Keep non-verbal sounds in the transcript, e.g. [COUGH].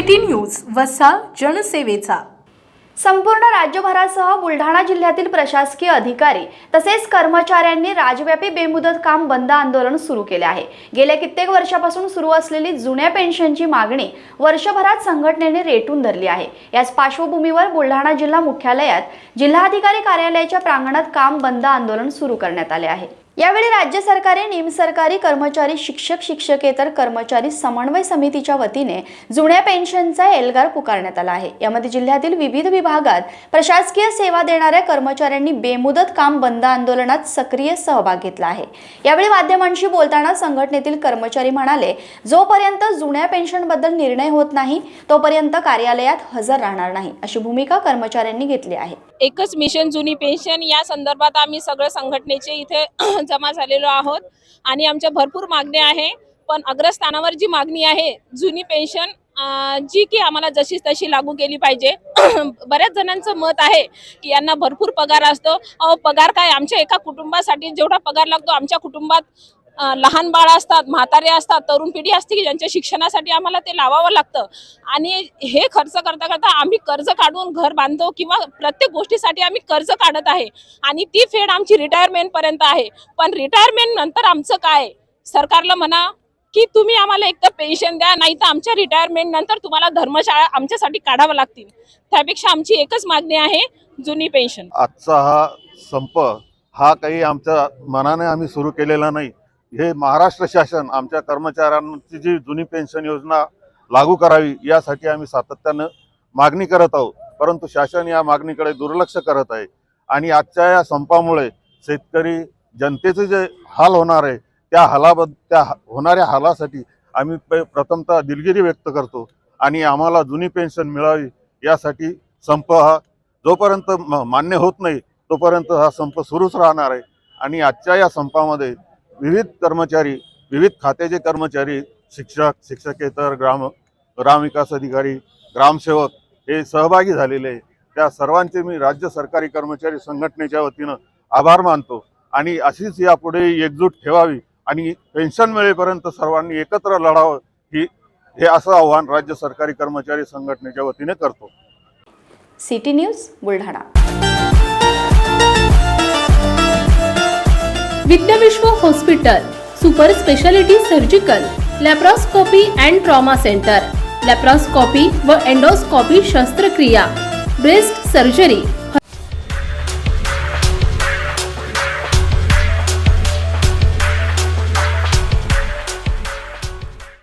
City news वसा जनसेवेचा. संपूर्ण राज्यभरासह बुलढाणा जिल्ह्यातील प्रशासकीय अधिकारी तसेच कर्मचाऱ्यांनी राजव्यापी बेमुदत काम बंद आंदोलन सुरू केले आहे. गेल्या कित्येक वर्षापासून सुरू असलेली जुन्या पेन्शनची मागणी वर्षभरात संघटनेने रेटून धरली आहे. याच पार्श्वभूमीवर बुलढाणा जिल्हा मुख्यालयात जिल्हाधिकारी कार्यालयाच्या प्रांगणात काम बंद आंदोलन सुरू करण्यात आले आहे. यावेळी राज्य सरकारी निमसरकारी कर्मचारी शिक्षक शिक्षकेतर कर्मचारी समन्वय समितीच्या वतीने जुन्या पेन्शनचा एल्गार पुकारण्यात आला आहे. यामध्ये जिल्ह्यातील विविध विभागात प्रशासकीय सेवा देणाऱ्या कर्मचाऱ्यांनी बेमुदत काम बंद आंदोलनात सक्रिय सहभाग घेतला आहे. यावेळी माध्यमांशी बोलताना संघटनेतील कर्मचारी म्हणाले जोपर्यंत जुन्या पेन्शनबद्दल निर्णय होत नाही तोपर्यंत कार्यालयात हजर राहणार नाही. अशी भूमिका कर्मचाऱ्यांनी घेतली आहे. एकच मिशन जुनी पेन्शन या संदर्भात आम्ही सगळं संघटनेचे इथे [CLEARS THROAT] जमा झालेलो आहोत. आणि आमच्या भरपूर मागण्या आहे. पण अग्रस्थानावर जी मागणी आहे जुनी पेन्शन जी की आम्हाला जशी तशी लागू केली पाहिजे. [CLEARS THROAT] बऱ्याच जणांचं मत आहे की यांना भरपूर पगार असतो. अहो पगार काय आमच्या एका कुटुंबासाठी? जेवढा पगार लागतो आमच्या कुटुंबात लहान बाळ असतात म्हातारे असतात तरुण पिढी असते की ज्यांच्या शिक्षणासाठी आम्हाला ते लावावं लागतं. आणि हे खर्च करता करता आम्ही कर्ज काढून घर बांधतो किंवा प्रत्येक गोष्टीसाठी आम्ही कर्ज काढत आहे. आणि ती फेड आमची रिटायरमेंट पर्यंत आहे. पण रिटायरमेंट नंतर आमचं काय? सरकारला म्हणा की तुम्ही आम्हाला एक तर पेन्शन द्या नाही तर आमच्या रिटायरमेंट नंतर तुम्हाला धर्मशाळा आमच्यासाठी काढावं लागतील. त्यापेक्षा आमची एकच मागणी आहे जुनी पेन्शन आजचा हा संप हा काही आमच्या मनाने आम्ही सुरू केलेला नाही. हे महाराष्ट्र शासन आमच्या कर्मचाऱ्यांची जी जुनी पेन्शन योजना लागू करावी यासाठी आम्ही सातत्यानं मागणी करत आहोत. परंतु शासन या मागणीकडे दुर्लक्ष करत आहे. आणि आजच्या या संपामुळे शेतकरी जनतेचे जे हाल होणार आहे त्या हालाबद्द त्या होणाऱ्या हालासाठी आम्ही प्रथमतः दिलगिरी व्यक्त करतो. आणि आम्हाला जुनी पेन्शन मिळावी यासाठी संप हा जोपर्यंत म- मान्य होत नाही तोपर्यंत हा संप सुरूच राहणार आहे. आणि आजच्या या संपामध्ये विविध कर्मचारी विविध खात्याचे कर्मचारी शिक्षक शिक्षकेतर ग्राम ग्रामविकास अधिकारी ग्रामसेवक हे सहभागी झालेले आहे त्या सर्वांचे मी राज्य सरकारी कर्मचारी संघटनेच्या वतीनं आभार मानतो आणि अशीच यापुढे एकजूट ठेवावी आणि पेन्शन मिळेपर्यंत सर्वांनी एकत्र लढावं ही हे असं आव्हान राज्य सरकारी कर्मचारी संघटनेच्या वतीने करतो. City news Buldhana. Vidyavishwa hospital super speciality surgical laparoscopy and trauma centre laparoscopy व एंडोस्कॉपी शस्त्रक्रिया ब्रेस्ट सर्जरी